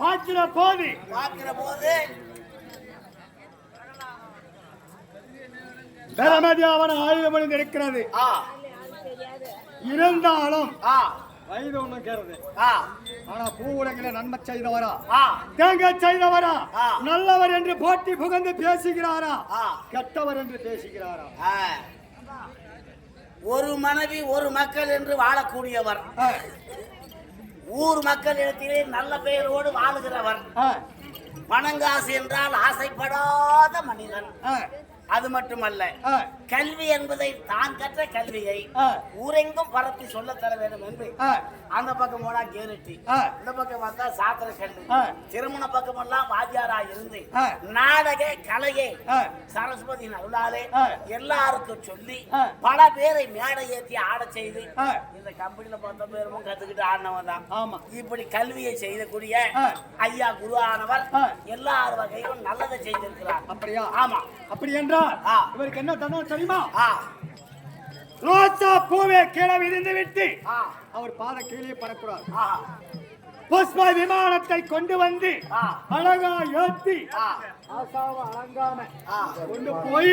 பாத்திர போது பார்க்கிற போது ஆயுதம் இருக்கிறது இருந்தாலும் ஆ. வயது ஒண்ணும் கேறது ஆனா பூ உலகில நன்மை செய்தவரா? ஆ. தேங்காய் செய்தவரா. நல்லவர் என்று போட்டி புகழ்ந்து பேசுகிறாரா? கெட்டவர் என்று பேசுகிறாரா. ஒரு மனைவி ஒரு மக்கள் என்று வாழக்கூடியவர். ஊர் மக்களிடத்திலே நல்ல பெயரோடு வாழுகிறவர். பணங்காசு என்றால் ஆசைப்படாத மனிதன். அது மட்டுமல்ல கல்வி என்பதை தான் கற்ற கல்வியை ஊரெங்கும் பரப்பி சொல்லத் தர வேண்டும் என்று அந்த பக்கம் போனா கேரட்டி. இந்த பக்கம் வந்தா சாத்திர ஆ. திருமண பக்கம் எல்லாம் வாத்தியாரா இருந்து. நாடக கலையை சரஸ்வதி அருளாலே. எல்லாருக்கும் சொல்லி. பல பேரை மேடை ஏற்றி ஆடச் செய்து. இந்த கம்பெனில பத்த பேரும் கத்துக்கிட்டு ஆடினவன் தான் ஆமா இப்படி கல்வியை செய்யக்கூடிய. ஐயா குருவானவர் ஆ. எல்லார் வகையிலும் நல்லதை செய்திருக்கிறார் அப்படியா ஆமா அப்படி என்றால். இவருக்கு என்ன தந்தம் தெரியுமா ரோசா பூவே கீழே விரிந்து விட்டு அவர் பாத கீழே பறக்கூடாது ஆ. புஷ்ப விமானத்தை கொண்டு வந்து. அழகா ஏத்தி ஆசாவை அலங்காம கொண்டு போய்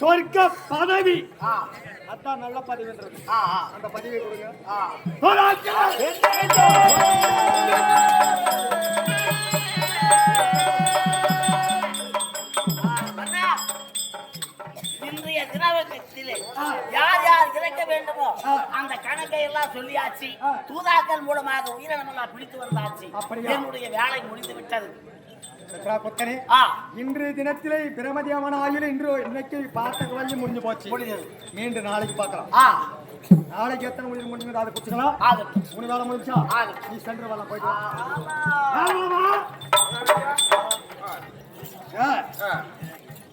சொர்க்க பதவி. அதான் நல்ல ஆ அந்த பதவியை கொடுங்க. வேண்டுமோ. அந்த கணக்கை எல்லாம் சொல்லியாச்சு. தூதாக்கள் மூலமாக உயிரினமெல்லாம் பிடித்து வந்தாச்சு? என்னுடைய வேலை முடிந்து விட்டது புத்தனே இன்றைய தினத்திலே பிரமதியமான ஆகிய இன்று இன்னைக்கு பார்த்த குழந்தை முடிஞ்சு போச்சு. மீண்டும் நாளைக்கு பார்க்கலாம். ஆ. நாளைக்கு எத்தனை முடிஞ்சு முடிஞ்சு அதை குடிச்சுக்கலாம். மூணு வேலை முடிஞ்சா. நீ சென்று வரலாம் போயிட்டு.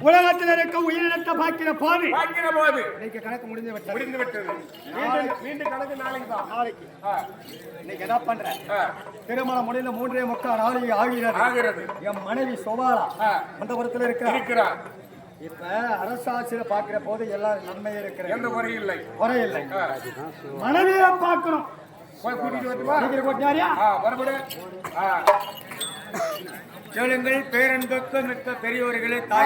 உலகத்தில் இருக்க உயிரினத்தை பார்க்கிற போது பார்க்கிற போது இன்னைக்கு கணக்கு முடிஞ்சு விட்டது. முடிந்து விட்டது. மீண்டும் மீண்டும் கணக்கு நாளைக்கு தான். நாளைக்கு. இன்னைக்கு என்ன பண்ற? திருமணம் முடிந்த மூன்றே முக்கால் நாளைக்கு ஆகிறது. ஆகிறது. என் மனைவி சோபாலா புறத்துல இருக்கிற. இருக்கிறார். இப்ப அரசாட்சியில பாக்குற போது எல்லாம் நன்மை இருக்கிற எந்த குறை இல்லை. குறை இல்லை. மனைவியை பார்க்கணும். போய் கூட்டிட்டு கொட்டினாரியா ஆ கேளுங்கள் பேரன்புக்கு மிக்க பெரியவர்களே தாய்